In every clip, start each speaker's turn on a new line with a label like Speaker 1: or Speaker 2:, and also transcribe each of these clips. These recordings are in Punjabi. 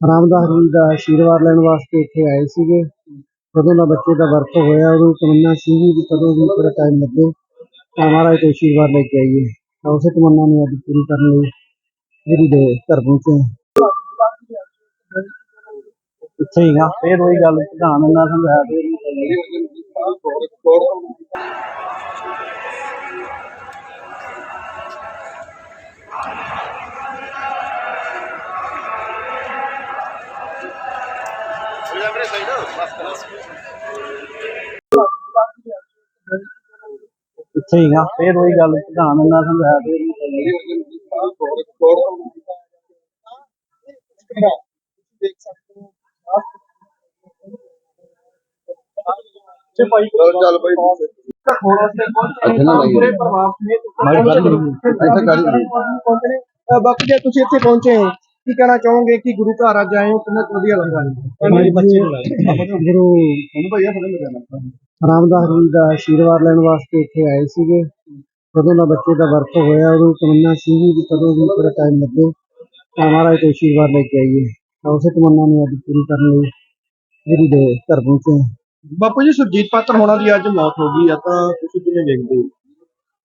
Speaker 1: ਰਾਮਦਾਸ ਜੀ ਦਾ ਆਸ਼ੀਰਵਾਦ ਲੈਣ ਵਾਸਤੇ ਇੱਥੇ ਆਏ ਸੀਗੇ। ਕਦੋਂ ਦਾ ਬੱਚੇ ਦਾ ਵਰਤ ਹੋਇਆ, ਉਦੋਂ ਤਮੰਨਾ ਸੀ ਵੀ ਕਦੋਂ ਵੀ ਥੋੜਾ ਟਾਈਮ ਲੱਗੇ, ਤਾਂ ਮਹਾਰਾਜ ਤੋਂ ਆਸ਼ੀਰਵਾਦ ਲੈ ਕੇ ਆਈਏ। ਤਾਂ ਉਸੇ ਤਮੰਨਾ ਨੂੰ ਅੱਜ ਪੂਰੀ ਕਰਨ ਲਈ ਜਿਹੜੀ ਦੇ ਘਰ ਪਹੁੰਚੇ ਇੱਥੇ ਹੀ ਫੇਰ ਉਹੀ ਗੱਲ, ਪ੍ਰਧਾਨ ਨਾਲ ਸਮਝਾਇਆ ਫੇਰ ਇੱਥੇ ਹੀ ਆ ਫੇਰ ਉਹੀ ਗੱਲ ਪ੍ਰਧਾਨ ਨਾਲ ਸਮਝਾਇਆ ਫੇਰ
Speaker 2: ਚੱਲ ਭਾਈ। ਕਰ।
Speaker 3: ਅਹ ਬਾਪੂ ਜੀ ਤੁਸੀਂ ਇੱਥੇ ਪਹੁੰਚੇ ਹੋ। ਕੀ ਕਹਿਣਾ ਚਾਹੋਗੇ? ਕਿ ਗੁਰੂ ਘਰ ਅੱਜ ਆਏ ਹੋ? ਕਿੰਨਾ ਕੁ ਵਧੀਆ ਲੱਗਾ
Speaker 1: ਗੁਰੂ
Speaker 2: ਆਪਣੇ ਲਗਾਣਾ
Speaker 1: ਰਾਮਦਾਸ ਜੀ ਦਾ ਆਸ਼ੀਰਵਾਦ ਲੈਣ ਵਾਸਤੇ ਇੱਥੇ ਆਏ ਸੀਗੇ। ਕਦੋਂ ਦਾ ਬੱਚੇ ਦਾ ਵਰਤ ਹੋਇਆ ਉਦੋਂ ਤਮੰਨਾ ਸੀ ਵੀ ਕਦੋਂ ਵੀ ਥੋੜਾ ਟਾਈਮ ਲੱਗੇ। ਤਾਂ ਮਹਾਰਾਜ ਤੋਂ ਆਸ਼ੀਰਵਾਦ ਲੈ ਕੇ ਆਈਏ। ਤਾਂ ਉਸੇ ਤਮੰਨਾ ਨੂੰ ਅੱਜ ਪੂਰੀ ਕਰਨ ਲਈ ਜਿਹੜੀ ਦੇ ਘਰ ਪਹੁੰਚੇ।
Speaker 3: ਬਾਪੂ ਜੀ ਸੁਰਜੀਤ ਪਾਤਰ ਹੋਣਾ ਦੀ ਅੱਜ ਮੌਤ ਹੋ ਗਈ ਆ ਤਾਂ ਤੁਸੀਂ ਕਿਵੇਂ ਵੇਖਦੇ ਹੋ?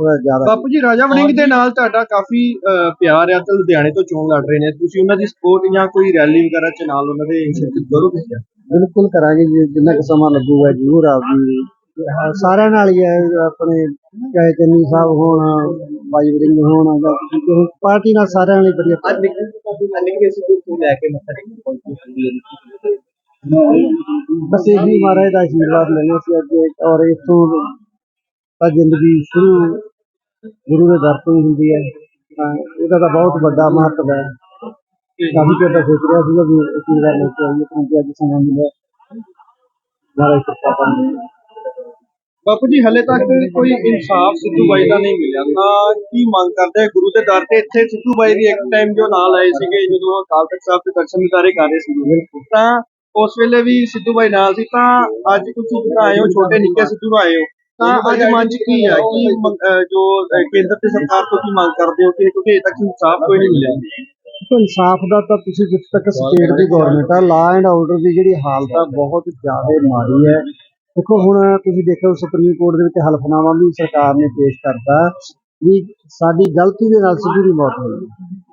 Speaker 1: ਥੋੜਾ ਜ਼ਿਆਦਾ।
Speaker 3: ਬਾਪੂ ਜੀ ਰਾਜਾ ਵੜਿੰਗ ਦੇ ਨਾਲ ਤੁਹਾਡਾ ਕਾਫੀ ਅਹ, ਪਿਆਰ ਆ ਤੇ ਲੁਧਿਆਣੇ ਤੋਂ ਚੋਣ ਲੜ ਰਹੇ ਨੇ। ਤੁਸੀਂ ਉਹਨਾਂ ਦੀ ਸਪੋਰਟ ਜਾਂ ਕੋਈ ਰੈਲੀ ਵਗੈਰਾ ਚ ਨਾਲ ਉਹਨਾਂ ਦੇ ਇੰਸ਼ੋਰੈਂਸ ਕਰੋਗੇ? ਕਿਆ?
Speaker 1: ਬਿਲਕੁਲ ਕਰਾਂਗੇ ਜੀ ਜਿੰਨਾ ਕੁ ਸਮਾਂ ਲੱਗੂਗਾ ਜ਼ਰੂਰ ਆਪਦੀ ਹਾਂ, ਸਾਰਿਆਂ ਨਾਲ ਹੀ ਹੈ ਆਪਣੇ ਚਾਹੇ ਚੰਨੀ ਸਾਹਿਬ ਹੋਣ ਬਾਈ ਵਰਿੰਗ ਹੋਣ ਜਾਂ ਕਿਸੇ ਕਿਸੇ ਪਾਰਟੀ ਨਾਲ ਸਾਰਿਆਂ ਨਾਲ ਹੀ ਵਧੀਆ
Speaker 3: ਅੱਜ ਨਿੱਕੇ ਸਿੱਧੂ ਤੋਂ ਲੈ ਕੇ ਮੱਥਾ ਟੇਕਣ ਪਹੁੰਚੇ
Speaker 1: ਬਸ ਇਹੀ ਮਹਾਰਾਜ ਦਾ ਆਸ਼ੀਰਵਾਦ ਲੈਣਾ ਸੀ ਅੱਗੇ ਔਰ ਇਥੋਂ ਤਾਂ ਜ਼ਿੰਦਗੀ ਸ਼ੁਰੂ ਗੁਰੂ ਦੇ ਦਰ ਤੋਂ ਹੀ ਹੁੰਦੀ ਹੈ ਤਾਂ ਇਹਦਾ ਤਾਂ ਬਹੁਤ ਵੱਡਾ ਮਹੱਤਵ ਹੈ। ਕਾਫੀ ਚਿਰ ਤੋਂ ਸੋਚ ਰਿਹਾ ਸੀਗਾ ਵੀ ਆਸ਼ੀਰਵਾਦ ਲੈ ਕੇ ਆਈਏ ਪਰੰਤੂ ਅੱਜ ਸਮਾਂ ਮਿਲਿਆ ਮਹਾਰਾਜ ਕਿਰਪਾ ਕਰਨ
Speaker 3: ਬਾਪੂ ਜੀ ਹਲੇ ਤੱਕ ਕੋਈ ਇਨਸਾਫ ਸਿੱਧੂ ਬਾਈ ਦਾ ਨਹੀਂ ਮਿਲਿਆ। ਤਾਂ ਕੀ ਮੰਗ ਕਰਦੇ ਗੁਰੂ ਦੇ ਦਰ ਤੇ ਇੱਥੇ ਸਿੱਧੂ ਬਾਈ ਦੀ ਇੱਕ ਟਾਈਮ ਜੋ ਨਾਲ ਆਏ ਸੀਗੇ ਜਦੋਂ ਅਕਾਲ ਤਖਤ ਸਾਹਿਬ ਦੇ ਦਰਸ਼ਨ ਦਿਦਾਰੇ ਕਰ ਰਹੇ ਸੀਗੇ। ਤਾਂ ਉਸ ਵੇਲੇ ਵੀ ਸਿੱਧੂ ਬਾਈ ਨਾਲ ਸੀ। ਤਾਂ ਅੱਜ ਤੁਸੀਂ ਜਿਹੜਾ ਆਏ ਹੋ ਛੋਟੇ ਨਿੱਕੇ ਸਿੱਧੂ ਆਏ ਹੋ। ਤਾਂ ਅੱਜ ਮਨ ਚ ਕੀ ਹੈ ਕੀ ਜੋ ਕੇਂਦਰ ਤੇ ਸਰਕਾਰ ਤੋਂ ਕੀ ਮੰਗ ਕਰਦੇ ਹੋ ਕਿ ਕਿਉਂਕਿ ਅਜੇ ਤੱਕ ਇਨਸਾਫ ਕੋਈ ਨਹੀਂ ਮਿਲਿਆ।
Speaker 1: ਇਨਸਾਫ ਦਾ ਤਾਂ ਤੁਸੀਂ ਜਿੱਥੇ ਤੱਕ ਸਟੇਟ ਦੀ ਗਵਰਨਮੈਂਟ ਆ ਲਾ ਐਂਡ ਆਰਡਰ ਦੀ ਜਿਹੜੀ ਹਾਲਤ ਆ ਬਹੁਤ ਜ਼ਿਆਦਾ ਮਾੜੀ ਹੈ। ਦੇਖੋ ਹੁਣ ਤੁਸੀਂ ਦੇਖੋ ਸੁਪਰੀਮ ਕੋਰਟ ਦੇ ਵਿੱਚ ਹਲਫਨਾਮਾ ਵੀ ਸਰਕਾਰ ਨੇ ਪੇਸ਼ ਕਰਤਾ ਵੀ ਸਾਡੀ ਗਲਤੀ ਦੇ ਨਾਲ ਸਿੱਧੂ ਦੀ ਮੌਤ ਹੋਈ।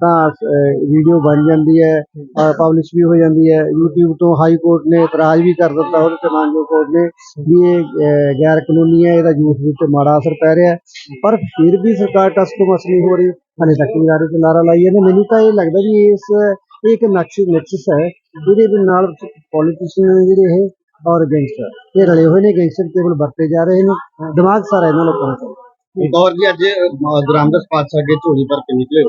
Speaker 1: ਤਾਂ ਵੀਡੀਓ ਬਣ ਜਾਂਦੀ ਹੈ ਪਬਲਿਸ਼ ਵੀ ਹੋ ਜਾਂਦੀ ਹੈ। YouTube ਤੋਂ ਹਾਈ ਕੋਰਟ ਨੇ ਇਤਰਾਜ਼ ਵੀ ਕਰ ਦਿੱਤਾ ਉਹਦੇ ਤੇ ਮਾਨਜੋ ਕੋਰਟ ਨੇ ਵੀ ਇਹ ਗੈਰ ਕਾਨੂੰਨੀ ਹੈ ਇਹਦਾ ਯੂਥ ਦੇ ਉੱਤੇ ਮਾੜਾ ਅਸਰ ਪੈ ਰਿਹਾ ਪਰ ਫਿਰ ਵੀ ਸਰਕਾਰ ਟਸ ਤੋਂ ਮਸ ਨਹੀਂ ਹੋ ਰਹੀ। ਹਲੇ ਤੱਕ ਵੀ ਨਾਰੇ ਤੇ ਨਾਰਾ ਲਾਈ ਜਾਂਦੇ ਮੈਨੂੰ ਤਾਂ ਇਹ ਲੱਗਦਾ ਵੀ ਇਸ ਇਹ ਇੱਕ ਨਕਸ਼ ਨਕਸ਼ਸ ਹੈ ਇਹਦੇ ਦੇ ਨਾਲ ਪੋਲੀਟੀਸ਼ੀਅਨ ਜਿਹੜੇ ਇਹ ਔਰ ਗੈਂਗਸਟਰ ਇਹ ਰਲੇ ਹੋਏ ਨੇ। ਗੈਂਗਸਟਰ ਕੇਵਲ ਵਰਤੇ ਜਾ ਰਹੇ ਨੇ। ਦਿਮਾਗ ਸਾਰਾ ਇਹਨਾਂ ਲੋਕਾਂ ਦਾ
Speaker 4: ਔਰ ਜੀ ਅੱਜ ਗ੍ਰਾਮਦਾਸ ਪਾਤਸ਼ਾਹ ਅੱਗੇ ਝੋਲੀ ਭਰ ਕੇ ਨਿਕਲੇ। ਹੋ।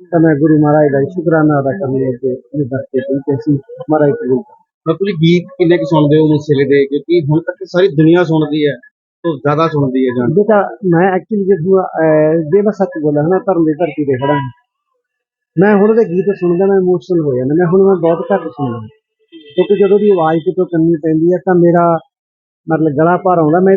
Speaker 1: ਤਾਂ ਮੈਂ ਗੁਰੂ ਮਹਾਰਾਜ ਦਾ ਸ਼ੁਕਰਾਨਾ ਅਦਾ ਕਰਨ ਲਈ ਅੱਗੇ ਇਹ ਦਰਤੇ ਤੇ ਅਸੀਂ ਮਹਾਰਾਜ ਕਰ
Speaker 4: ਬਾਪੂ ਜੀ ਗੀਤ ਕਿੰਨੇ ਕੁ ਸੁਣਦੇ ਹੋ ਮੁਸਲੇ ਦੇ? ਕਿਉਂਕਿ ਹੁਣ ਤੱਕ ਸਾਰੀ ਦੁਨੀਆ ਸੁਣਦੀ ਹੈ ਤੋਂ ਜ਼ਿਆਦਾ ਸੁਣਦੀ ਹੈ ਜਾਨ
Speaker 1: ਬੇਟਾ ਮੈਂ ਐਕਚੁਅਲੀ ਜਦੋਂ ਮੈਂ ਸੱਚ ਬੋਲਾਂ ਨਾ ਧਰਮ ਦੀ ਧਰਤੀ ਤੇ ਖੜਾ ਹਾਂ। ਮੈਂ ਹੁਣ ਉਹਦੇ ਗੀਤ ਸੁਣਦਾ ਮੈਂ ਇਮੋਸ਼ਨਲ ਹੋ ਜਾਂਦਾ। ਮੈਂ ਹੁਣ ਮੈਂ ਬਹੁਤ ਘੱਟ ਸੁਣਦਾ। ਕਿਉਂਕਿ ਜਦੋਂ ਦੀ ਆਵਾਜ਼ ਕਿਤੋਂ ਕੰਨੀ ਪੈਂਦੀ ਹੈ ਤਾਂ ਮੇਰਾ ਮਤਲਬ ਗਲਾ ਭਰ ਆਉਂਦਾ। ਮੈਂ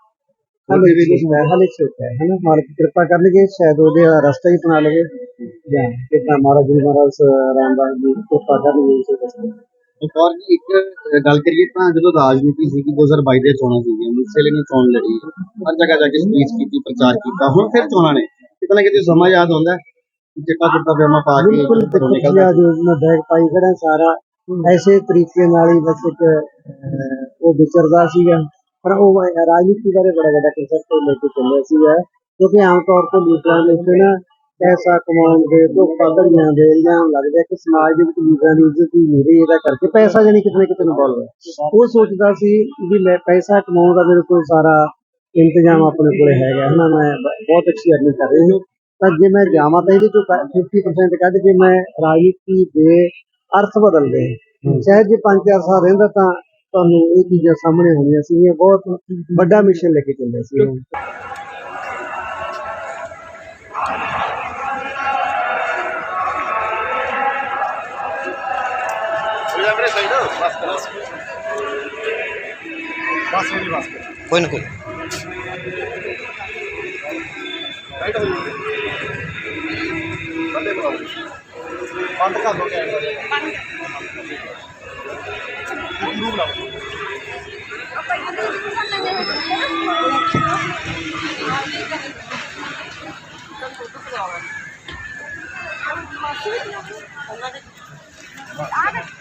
Speaker 1: ਹਲੇ ਵੀ ਨਹੀਂ ਹੈ ਹਲੇ ਛੋਟਾ ਹੈ ਹਨਾ? ਮਾਲਕ ਕਿਰਪਾ ਕਰਨਗੇ ਸ਼ਾਇਦ ਉਹਦੇ ਰਸਤਾ ਹੀ ਅਪਣਾ ਲਵੇ। ਜਾਂ ਕਿਤਾ ਮਹਾਰਾਜ ਜੀ ਮਹਾਰਾਜ ਰਾਮਦਾਸ ਜੀ ਕਿਰਪਾ ਕਰਨਗੇ ਇਸੇ ਰਸਤੇ
Speaker 4: ਇੱਕ ਔਰ ਜੀ ਇੱਕ ਅਹ, ਗੱਲ ਕਰੀਏ ਤਾਂ ਜਦੋਂ ਰਾਜਨੀਤੀ ਸੀਗੀ 2022 ਦੇ ਚੋਣਾਂ ਸੀਗੀਆਂ ਮੁਸਲੇ ਨੇ ਚੋਣ ਲੜੀ ਹਰ ਜਗ੍ਹਾ ਜਾ ਕੇ ਸਪੀਚ ਕੀਤੀ ਪ੍ਰਚਾਰ ਕੀਤਾ ਹੁਣ ਫਿਰ ਚੋਣਾਂ ਨੇ। ਕਿਤੇ ਨਾ ਕਿਤੇ ਸਮਾਂ ਯਾਦ ਆਉਂਦਾ ਚਿੱਟਾ ਚਿੱਟਾ ਪਜਾਮਾ ਪਾ ਕੇ
Speaker 1: ਬਿਲਕੁਲ
Speaker 4: ਘਰੋਂ
Speaker 1: ਦੇਖੋ
Speaker 4: ਨਿਕਲਦਾ।
Speaker 1: ਜੀ ਅੱਜ ਮੈਂ ਬੈਗ ਪਾਈ ਖੜਾ ਸਾਰਾ ਐਸੇ ਤਰੀਕੇ ਨਾਲ ਹੀ ਬਸ ਇੱਕ ਉਹ ਵਿਚਰਦਾ ਸੀਗਾ। ਪਰ ਉਹ ਰਾਜਨੀਤੀ ਬਾਰੇ ਬੜਾ ਵੱਡਾ ਕਨਸੈਪਟ ਲੈ ਕੇ ਚੱਲਿਆ ਸੀਗਾ ਕਿਉਂਕਿ ਆਮ ਤੌਰ ਤੇ ਲੀਡਰਾਂ ਦੇ ਉੱਤੇ ਨਾ ਪੈਸਾ ਕਮਾਉਣ ਦੇ ਧੋਖਾ ਧੜੀਆਂ ਦੇ ਇਲਜ਼ਾਮ ਲੱਗਦੇ ਕਿ ਸਮਾਜ ਦੇ ਵਿੱਚ ਲੀਡਰਾਂ ਦੀ ਇੱਜ਼ਤ ਹੀ ਨਹੀਂ ਰਹੀ ਇਹਦਾ ਕਰਕੇ ਪੈਸਾ ਜਾਨੀ ਕਿਤੇ ਨਾ ਕਿਤੇ ਇਨਵੋਲਵ ਹੈ। ਉਹ ਸੋਚਦਾ ਸੀ ਵੀ ਮੈਂ ਪੈਸਾ ਕਮਾਉਣ ਦਾ ਮੇਰੇ ਕੋਲ ਸਾਰਾ ਇੰਤਜ਼ਾਮ ਆਪਣੇ ਕੋਲੇ ਹੈਗਾ ਹਨਾ ਮੈਂ ਬਹੁਤ ਅੱਛੀ ਅਰਨਿੰਗ ਕਰ ਰਹੀ ਹਾਂ। ਤਾਂ ਜੇ ਮੈਂ ਜਾਵਾਂ ਤਾਂ ਇਹਦੇ ਚੋਂ 50% ਕੱਢ ਕੇ ਮੈਂ ਰਾਜਨੀਤੀ ਦੇ ਅਰਥ ਬਦਲਦੇ ਸ਼ਾਇਦ ਜੇ 5-4 ਸਾਲ ਰਹਿੰਦਾ ਤਾਂ ਤੁਹਾਨੂੰ ਇਹ ਚੀਜ਼ਾਂ ਸਾਹਮਣੇ ਆਉਣੀਆਂ ਸੀਗੀਆਂ ਬਹੁਤ ਵੱਡਾ ਮਿਸ਼ਨ ਲੈ ਕੇ ਚੱਲਿਆ ਸੀ ਉਹ।
Speaker 4: ਕੋਈ ਨਾ ਕੋਈ
Speaker 2: ਬੰਦ ਕਰ ਦੋ ਕੈਮਰਾ
Speaker 5: ਆ